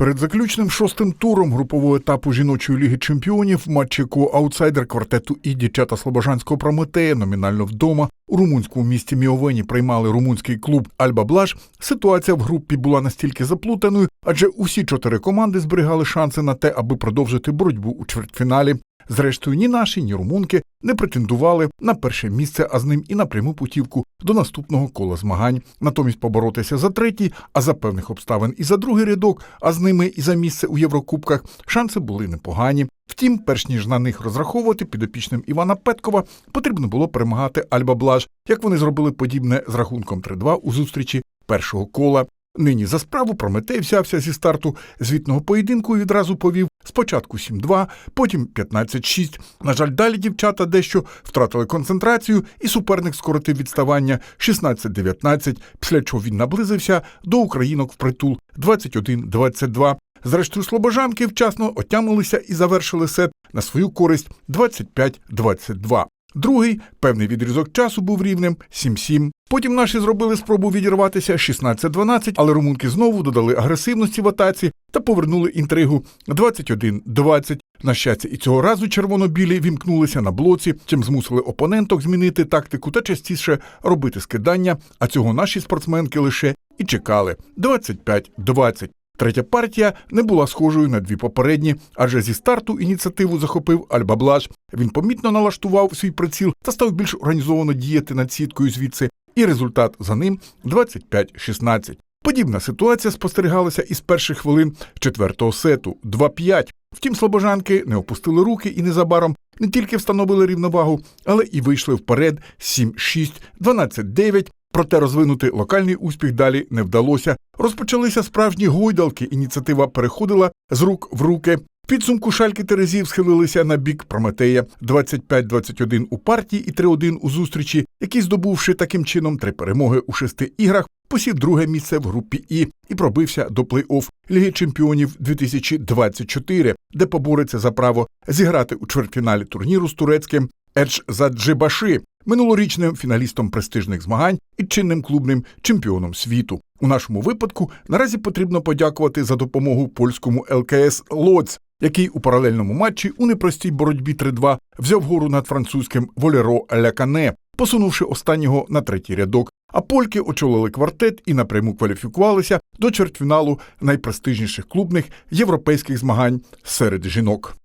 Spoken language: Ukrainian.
Перед заключним шостим туром групового етапу жіночої ліги чемпіонів матчику аутсайдер квартету і дівчата Слобожанського Прометея номінально вдома у румунському місті Міовені приймали румунський клуб Альба Блаш. Ситуація в групі була настільки заплутаною, адже усі чотири команди зберігали шанси на те, аби продовжити боротьбу у чвертьфіналі. Зрештою, ні наші, ні румунки не претендували на перше місце, а з ним і на пряму путівку до наступного кола змагань. Натомість поборотися за третій, а за певних обставин і за другий рядок, а з ними і за місце у Єврокубках шанси були непогані. Втім, перш ніж на них розраховувати підопічним Івана Петкова, потрібно було перемагати Альба Блаж, як вони зробили подібне з рахунком 3-2 у зустрічі першого кола. Нині за справу Прометей взявся зі старту звітного поєдинку і відразу повів спочатку 7-2, потім 15-6. На жаль, далі дівчата дещо втратили концентрацію, і суперник скоротив відставання 16-19, після чого він наблизився до українок впритул 21-22. Зрештою, слобожанки вчасно отямилися і завершили сет на свою користь 25-22. Другий певний відрізок часу був рівнем 7-7. Потім наші зробили спробу відірватися 16-12, але румунки знову додали агресивності в атаці та повернули інтригу 21-20. На щастя, і цього разу червоно-білі вімкнулися на блоці, чим змусили опоненток змінити тактику та частіше робити скидання. А цього наші спортсменки лише і чекали 25-20. Третя партія не була схожою на дві попередні, адже зі старту ініціативу захопив Альба Блаш. Він помітно налаштував свій приціл та став більш організовано діяти над сіткою звідси. І результат за ним 25-16. Подібна ситуація спостерігалася із перших хвилин четвертого сету 2-5. Втім, слобожанки не опустили руки і незабаром не тільки встановили рівновагу, але і вийшли вперед 7-6, 12-9. Проте розвинути локальний успіх далі не вдалося. Розпочалися справжні гойдалки. Ініціатива переходила з рук в руки. Підсумку шальки Терезів схилилися на бік Прометея 25-21 у партії і 3-1 у зустрічі, який, здобувши таким чином три перемоги у шести іграх, посів друге місце в групі І і пробився до плей-офф Ліги Чемпіонів 2024, де побореться за право зіграти у чвертьфіналі турніру з турецьким Едж Заджибаши, минулорічним фіналістом престижних змагань і чинним клубним чемпіоном світу. У нашому випадку наразі потрібно подякувати за допомогу польському ЛКС Лоц, який у паралельному матчі у непростій боротьбі 3-2 взяв гору над французьким Волеро Лякане, посунувши останнього на третій рядок. А польки очолили квартет і напряму кваліфікувалися до чвертьфіналу найпрестижніших клубних європейських змагань серед жінок.